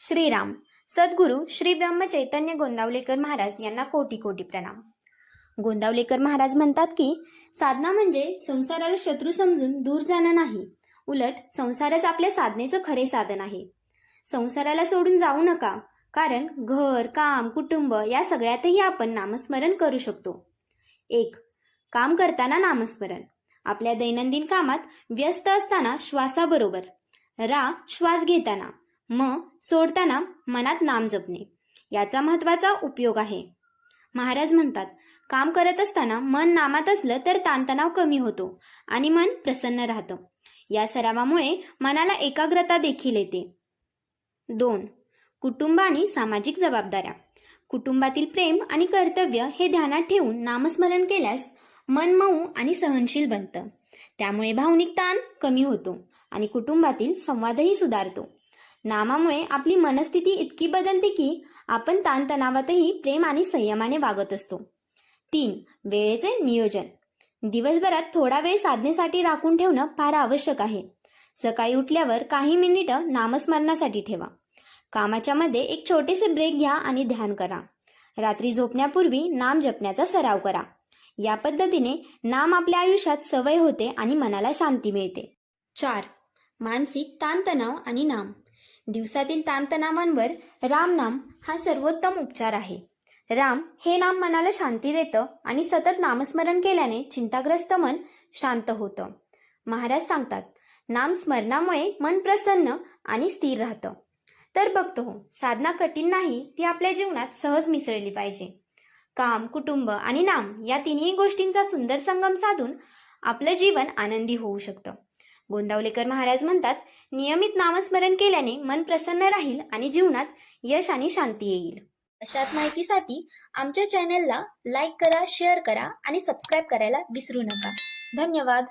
श्रीराम. सद्गुरू श्री ब्रह्म चैतन्य गोंदावलेकर महाराज यांना कोटी कोटी प्रणाम. गोंदावलेकर महाराज म्हणतात की साधना म्हणजे संसाराला शत्रू समजून दूर जाणं नाही. उलट संसारच आपल्या साधनेचं खरे साधन आहे. संसाराला सोडून जाऊ नका कारण घर काम कुटुंब या सगळ्यातही आपण नामस्मरण करू शकतो. एक काम करताना नामस्मरण. आपल्या दैनंदिन कामात व्यस्त असताना श्वासाबरोबर. रा श्वास घेताना. म सोडताना मनात नाम जपणे. याचा महत्त्वाचा उपयोग आहे. महाराज म्हणतात काम करत असताना मन नामात असलं तर ताणतणाव कमी होतो आणि मन प्रसन्न राहतं. या सरावामुळे मनाला एकाग्रता देखील येते. दोन कुटुंब आणि सामाजिक जबाबदाऱ्या. कुटुंबातील प्रेम आणि कर्तव्य हे ध्यानात ठेवून नामस्मरण केल्यास मन मऊ आणि सहनशील बनतं. त्यामुळे भावनिक ताण कमी होतो आणि कुटुंबातील संवादही सुधारतो. नामामुळे आपली मनस्थिती इतकी बदलते की आपण ताणतणावातही प्रेम आणि संयमाने वागत असतो. तीन वेळेचे नियोजन. दिवसभरात थोडा वेळ साधनेसाठी राखून ठेवणं फार आवश्यक आहे. सकाळी उठल्यावर काही मिनिटं नामस्मरणासाठी ठेवा. कामाच्या मध्ये एक छोटेसे ब्रेक घ्या आणि ध्यान करा. रात्री झोपण्यापूर्वी नाम जपण्याचा सराव करा. या पद्धतीने नाम आपल्या आयुष्यात सवय होते आणि मनाला शांती मिळते. चार मानसिक ताणतणाव आणि नाम. दिवसातील ताणतणावांवर रामनाम हा सर्वोत्तम उपचार आहे. राम हे नाम मनाला शांती देतं आणि सतत नामस्मरण केल्याने चिंताग्रस्त मन शांत होतं. महाराज सांगतात नामस्मरणामुळे मन प्रसन्न आणि स्थिर राहतं. तर बघतो हो साधना कठीण नाही ती आपल्या जीवनात सहज मिसळली पाहिजे. काम कुटुंब आणि नाम या तिन्ही गोष्टींचा सुंदर संगम साधून आपलं जीवन आनंदी होऊ शकतं. गोंदावलेकर महाराज म्हणतात नियमित नामस्मरण केल्याने मन प्रसन्न राहील आणि जीवनात यश आणि शांती येईल. अशाच माहितीसाठी आमच्या चॅनलला लाईक करा शेअर करा आणि सबस्क्राईब करायला विसरू नका. धन्यवाद.